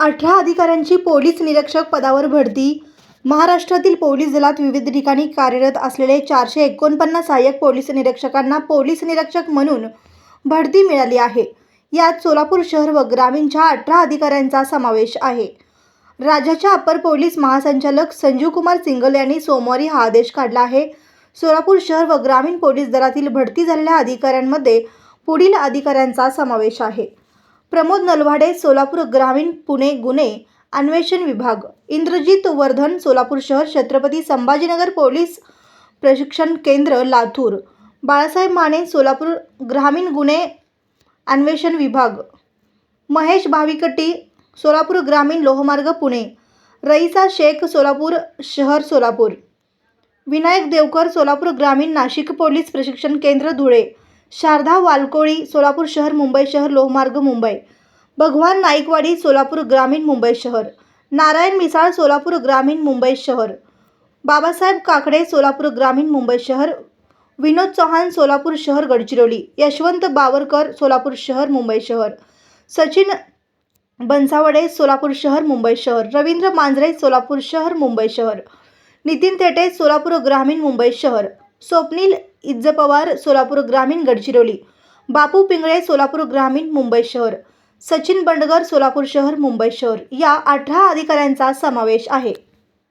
अठरा अधिकाऱ्यांची पोलीस निरीक्षक पदावर भरती. महाराष्ट्रातील पोलीस दलात विविध ठिकाणी कार्यरत असलेले चारशे एकोणपन्नास सहाय्यक पोलीस निरीक्षकांना पोलीस निरीक्षक म्हणून भरती मिळाली आहे. यात सोलापूर शहर व ग्रामीणच्या अठरा अधिकाऱ्यांचा समावेश आहे. राज्याच्या अपर पोलीस महासंचालक संजीव कुमार सिंगल यांनी सोमवारी हा आदेश काढला आहे. सोलापूर शहर व ग्रामीण पोलीस दलातील भरती झालेल्या अधिकाऱ्यांमध्ये पुढील अधिकाऱ्यांचा समावेश आहे. प्रमोद नलवाडे सोलापूर ग्रामीण पुणे गुन्हे अन्वेषण विभाग इंद्रजित वर्धन सोलापूर शहर छत्रपती संभाजीनगर पोलीस प्रशिक्षण केंद्र लातूर बाळासाहेब माने सोलापूर ग्रामीण गुन्हे अन्वेषण विभाग महेश भाविकटी सोलापूर ग्रामीण लोहमार्ग पुणे रईसा शेख सोलापूर शहर सोलापूर विनायक देवकर सोलापूर ग्रामीण नाशिक पोलीस प्रशिक्षण केंद्र धुळे शारदा वालकोळी सोलापूर शहर मुंबई शहर लोहमार्ग मुंबई. भगवान नाईकवाडी सोलापूर ग्रामीण मुंबई शहर. नारायण मिसाळ सोलापूर ग्रामीण मुंबई शहर. बाबासाहेब काकडे सोलापूर ग्रामीण मुंबई शहर. विनोद चव्हाण सोलापूर शहर गडचिरोली. यशवंत बावरकर सोलापूर शहर मुंबई शहर. सचिन बनसावडे सोलापूर शहर मुंबई शहर. रवींद्र मांजरे सोलापूर शहर मुंबई शहर. नितीन थेटे सोलापूर ग्रामीण मुंबई शहर. स्वप्नील इज्ज पवार सोलापूर ग्रामीण गडचिरोली. बापू पिंगळे सोलापूर ग्रामीण मुंबई शहर. सचिन बंडगर सोलापूर शहर मुंबई शहर. या अठरा अधिकाऱ्यांचा समावेश आहे.